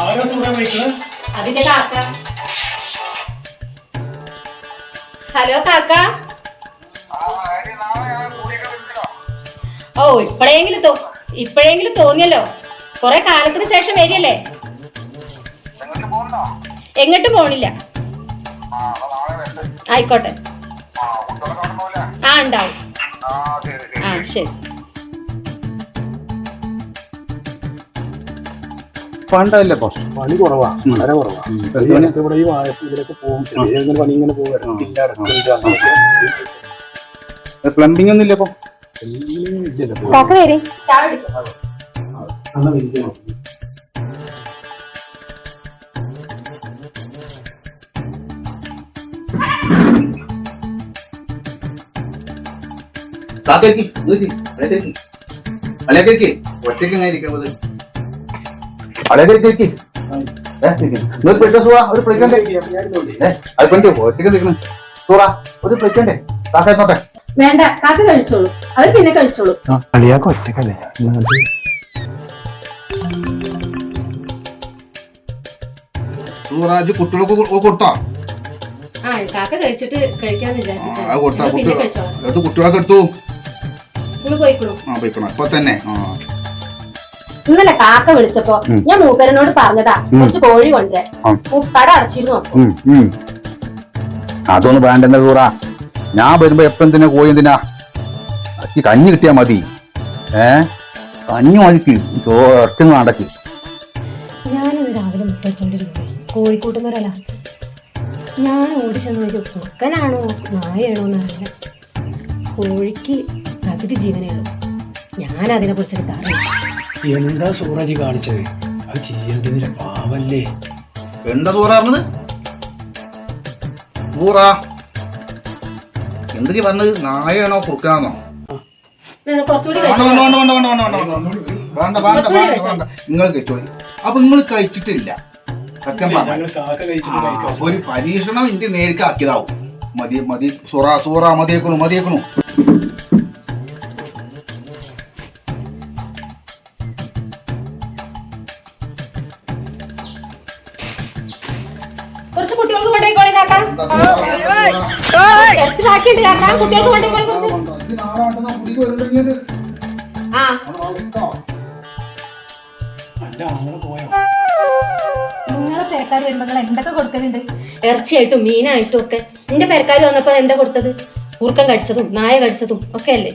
ആരാ സുഖം വിളിക്കുന്നത് അതിന്റെ കാക്ക. ഹലോ കാക്ക. ഓ ഇപ്പോഴെങ്കിലും തോ ഇപ്പോഴെങ്കിലും തോന്നിയല്ലോ. കുറെ കാലത്തിന് ശേഷം വരികയല്ലേ? എങ്ങോട്ടും പോണില്ല. ആയിക്കോട്ടെ. ആ ഉണ്ടാവും. ആ ശരി. പണ്ടല്ലേ പണി കുറവാ വളരെ കുറവാ. ഇവിടെ ഈ ഇതിലൊക്കെ പോകും. പണി ഇങ്ങനെ പോകുമായിരുന്നു പ്ലംബിംഗ് ഒന്നും ഇല്ല അപ്പൊ എങ്ങനെ ഇരിക്കുന്നത് അളേക്ക് ഒരു പ്ലേറ്റ് സൂറ ഒരു പ്ലേറ്റ് ഉണ്ടേ. ഏ അത് പെണ്ണ് ഒറ്റയ്ക്ക് നിൽക്കണം സൂറ ഒരു പ്ലേറ്റ് ഉണ്ടേ. താത്ത നോട്ടെ വേണ്ട കാക്ക കഴിച്ചോളൂ. അവർ പിന്നെ കഴിച്ചോളൂ. അളിയാക്ക് ഒറ്റക്കല്ലേ? സൂറാജ് കുട്ടികൾക്ക് കൊടുത്താ? കൊടുത്തോ കാക്ക കഴിച്ചിട്ട് കുട്ടികളൊക്കെ എടുത്തു സ്കൂളിൽ പോയിക്കോളൂ ആ പോയിക്കണം? ഇപ്പൊ തന്നെ. ആ. ഇന്നലെ കാക്ക വിളിച്ചപ്പോ ഞാൻ മൂപ്പരനോട് പറഞ്ഞതാ കുറച്ച് കോഴി കൊണ്ടുവരാൻ. കട അടച്ചിരുന്നു. അതൊന്നും വേണ്ടെന്ന കൂറ? ഞാൻ വരുമ്പോ എപ്പം തന്നെ കോഴി എന്തിനാ? ഈ കഞ്ഞി കിട്ടിയാ മതി. ഏ? കഞ്ഞി മതിക്ക് ഒറ്റ നടക്ക് ഞാനിന്ന് രാവിലെ മുട്ടക്കൊണ്ടിരുന്നു കോഴിക്കോട്ടുന്നൊരല്ല ഞാൻ ഓടിച്ചെന്ന് ഒരു കുറുക്കനാണോ നായയാണോ എന്നറിയില്ല കോഴിക്ക് പകുതി ജീവനേ ഉള്ളൂ. ഞാൻ അതിനെ കുറിച്ചൊരു അറിയില്ല എന്താ സൂറജി കാണിച്ചത്? അത് ചെയ്യേണ്ടതിന് പാവല്ലേ? എന്താ സൂറ പറഞ്ഞത്? സൂറ. എന്തൊക്കെ പറഞ്ഞത്? നായണോ കുറുക്കാണോ നിങ്ങൾ കഴിച്ചോളി. അപ്പൊ നിങ്ങൾ കഴിച്ചിട്ടില്ല. സത്യം പറഞ്ഞു ഒരു പരീക്ഷണം ഇന്ത്യ നേരിട്ട് ആക്കിയതാവും. മതി മതി. സുറ സൂറ മതിയേക്കണു മതിയേക്കണു. കുറച്ച് കുട്ടികൾക്ക് കൊണ്ടുപോയിക്കോളി കാക്ക. കുറച്ച് ബാക്കിയുണ്ട് കാക്ക. കുട്ടികൾക്ക് കൊണ്ടുപോയിക്കോളി കുറച്ച്. ആ. എന്റെ നിങ്ങളെ പേരക്കാർ വരുമ്പോ നിങ്ങൾ എന്തൊക്കെ കൊടുക്കലുണ്ട്? ഇറച്ചിയായിട്ടും മീനായിട്ടും ഒക്കെ. നിന്റെ പേരക്കാർ വന്നപ്പോ എന്താ കൊടുത്തത്? കൂർക്കം കടിച്ചതും നായ കടിച്ചതും ഒക്കെ അല്ലേ?